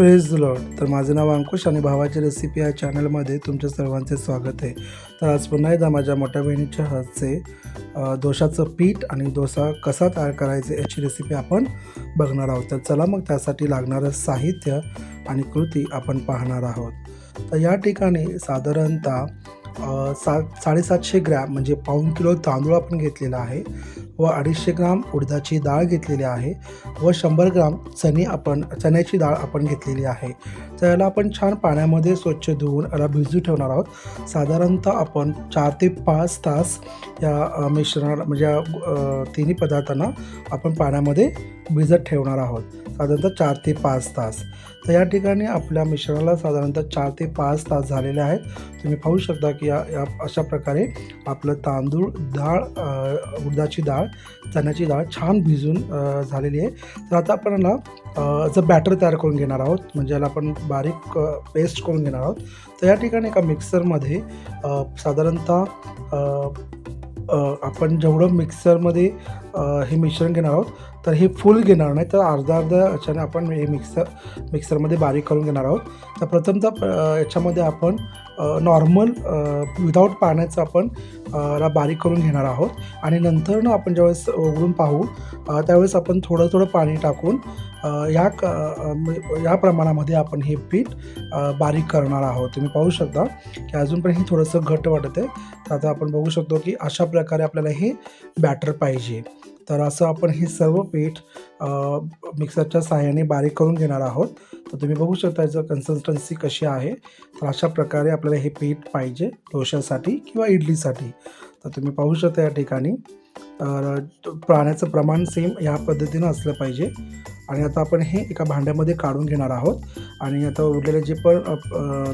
Praise Lord. तर माझं नाव अंकुश आणि भावाची रेसिपी या चॅनलमध्ये तुमच्या सर्वांचे स्वागत आहे. तर आज पुन्हा एकदा माझ्या मोठ्या बहिणीच्या हातचे दोशाचं पीठ आणि डोसा कसा तयार करायचे याची रेसिपी आपण बघणार आहोत. तर चला मग त्यासाठी लागणारं साहित्य आणि कृती आपण पाहणार आहोत. तर या ठिकाणी साधारणतः सात साडेसातशे ग्रॅम म्हणजे पाऊण किलो तांदूळ आपण घेतलेला आहे व अडीचशे ग्राम उडदाची डाळ घेतलेली आहे व शंभर ग्राम चणे आपण चण्याची डाळ आपण घेतलेली आहे. तर याला आपण छान पाण्यामध्ये स्वच्छ धुवून याला भिजू ठेवणार आहोत. साधारणतः आपण चार ते पाच तास या मिश्रणा म्हणजे या तिन्ही पदार्थांना आपण पाण्यामध्ये भिजत ठेवणार आहोत. साधारणतः चार ते पाच तास. तर या ठिकाणी आपल्या मिश्रणाला साधारणतः चार ते पाच तास झालेले आहेत. तुम्ही पाहू शकता की या या अशा प्रकारे आपलं तांदूळ डाळ उडदाची डाळ चण्याची डाळ छान भिजून झालेली आहे. तर आता आपण याला जर बॅटर तयार करून घेणार आहोत. म्हणजे याला आपण बारीक पेस्ट करून घेणार आहोत. तर या ठिकाणी एका मिक्सरमध्ये साधारणतः आपण जेवढं मिक्सरमध्ये हे मिश्रण घेणार आहोत. तर हे फुल घेणार नाही तर अर्धा अर्धा याच्याने आपण हे मिक्सर मिक्सरमध्ये बारीक करून घेणार आहोत. तर प्रथमतः याच्यामध्ये आपण नॉर्मल विदाऊट पाण्याचं आपण ला बारीक करून घेणार आहोत. आणि नंतर ना आपण ज्यावेळेस उघडून पाहू त्यावेळेस आपण थोडं थोडं पाणी टाकून या क म्हणजे या प्रमाणामध्ये आपण हे पीठ बारीक करणार आहोत. तुम्ही पाहू शकता की अजून पण हे थोडंसं घट वाटत आहे तर आता आपण बघू शकतो की अशा प्रकारे आपल्याला हे बॅटर पाहिजे. तर असं आपण हे सर्व पीठ मिक्सरच्या सहाय्याने बारीक करून घेणार आहोत. तर तुम्ही बघू शकता याचं कन्सिस्टन्सी कशी आहे. तर अशा प्रकारे आपल्याला हे पीठ पाहिजे डोश्यासाठी किंवा इडलीसाठी. तर तुम्ही पाहू शकता या ठिकाणी. पाण्याचं प्रमाण सेम ह्या पद्धतीनं असलं पाहिजे. आणि आता आपण हे एका भांड्यामध्ये काढून घेणार आहोत. आणि आता उरलेले जे पण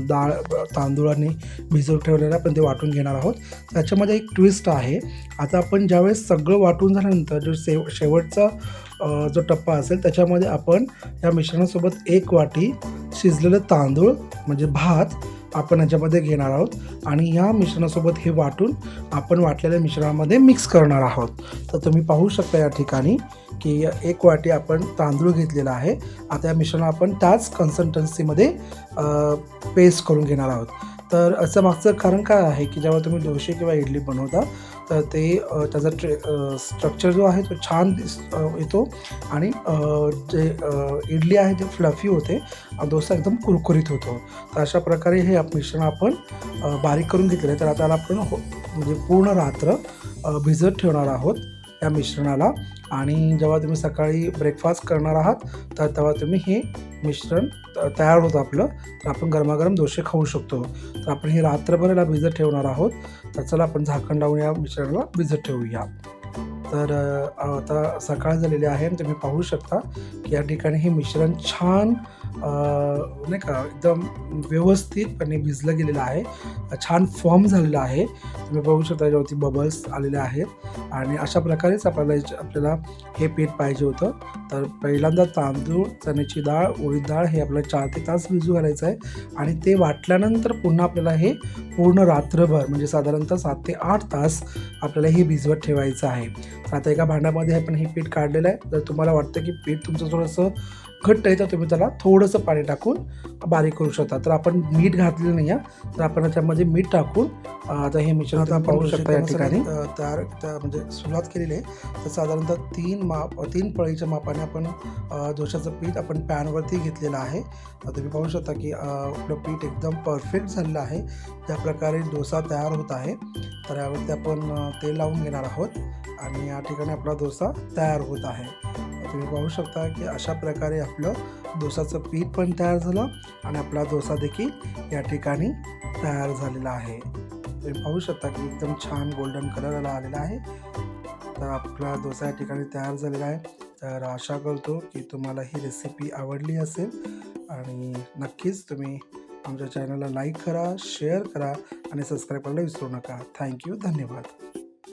डाळ तांदूळाने भिजवून ठेवलेलं आपण ते वाटून घेणार आहोत. त्याच्यामध्ये एक ट्विस्ट आहे. आता आपण ज्यावेळेस सगळं वाटून झाल्यानंतर जो शेव शेवटचा जो टप्पा असेल त्याच्यामध्ये आपण या मिश्रणासोबत एक वाटी शिजलेलं तांदूळ म्हणजे भात आपण याच्यामध्ये घेणार आहोत. आणि या मिश्रणासोबत हे वाटून आपण वाटलेल्या मिश्रणामध्ये मिक्स करणार आहोत. तर तुम्ही पाहू शकता या ठिकाणी की एक वाटी आपण तांदूळ घेतलेला आहे. आता या मिश्रण आपण त्याच कन्सिस्टन्सीमध्ये पेस्ट करून घेणार आहोत. तर असं मागचं कारण काय आहे की जेव्हा तुम्ही डोसे किंवा इडली बनवता तर ते त्याचा ट्रे स्ट्रक्चर जो आहे तो छान दिस येतो आणि जे इडली आहे ते फ्लफी होते आणि डोसा एकदम कुरकुरीत होतो. तर अशा प्रकारे हे आप- मिश्रण आपण बारीक करून घेतलेलं आहे. तर आता आपण हो म्हणजे पूर्ण रात्र भिजत ठेवणार आहोत. या मिश्रणाला. आणि जेव्हा तुम्ही सकाळी ब्रेकफास्ट करणार आहात तर तेव्हा तुम्ही हे मिश्रण तयार होतं आपलं. तर आपण गरमागरम दोसे खाऊ शकतो. तर आपण हे रात्रभर याला भिजत ठेवणार आहोत. तर चला आपण झाकण लावून या मिश्रणाला भिजत ठेवूया. तर आता सकाळ झालेली आहे आणि तुम्ही पाहू शकता की या ठिकाणी हे मिश्रण छान नाही का एकदम व्यवस्थितपणे भिजलं गेलेलं आहे. छान फॉर्म झालेलं आहे. तुम्ही बघू शकता याच्यावरती बबल्स आलेले आहेत. आणि अशा प्रकारेच आपल्याला आपल्याला हे पीठ पाहिजे होतं. तर पहिल्यांदा तांदूळ चण्याची डाळ उडीद डाळ हे आपल्याला चार ते तास भिजू घालायचं आहे. आणि ते वाटल्यानंतर पुन्हा आपल्याला हे पूर्ण रात्रभर म्हणजे साधारणतः सात ते आठ तास आपल्याला हे भिजवत ठेवायचं आहे. तर आता एका भांड्यामध्ये आपण हे पीठ काढलेलं आहे. जर तुम्हाला वाटतं की पीठ तुमचं थोडंसं घट्ट आहे तर तुम्ही त्याला थोडंसं पाणी टाकून बारीक करू शकता. तर आपण मीठ घातलेलं नाही आहे तर आपण त्याच्यामध्ये मीठ टाकून आता हे मिश्रण आता पाहू शकता या ठिकाणी. तयार त्या- म्हणजे सुरुवात केलेली आहे. तर साधारणतः तीन माप तीन पळीच्या मापाने आपण अ, डोशाचं पीठ आपण पॅनवरती घेतलेलं आहे. तुम्ही पाहू शकता की आपलं पीठ एकदम परफेक्ट झालेलं आहे. ज्या प्रकारे डोसा तयार होत आहे. तर यावरती आपण तेल लावून घेणार आहोत आणि या ठिकाणी आपला डोसा तयार होत आहे. तुम्ही पाहू शकता की अशा प्रकारे आपलं डोसाचं पीठ पण तयार झालं आणि आपला डोसा देखील या ठिकाणी तयार झालेला आहे. तुम्ही पाहू शकता की एकदम छान गोल्डन कलर आलेला आहे. तर आपला डोसा या ठिकाणी तयार झालेला आहे. तर आशा करतो की तुम्हाला ही रेसिपी आवडली असेल आणि नक्कीच तुम्ही आमच्या चॅनलला लाईक करा शेअर करा आणि सबस्क्राईब करायला विसरू नका. थँक्यू धन्यवाद.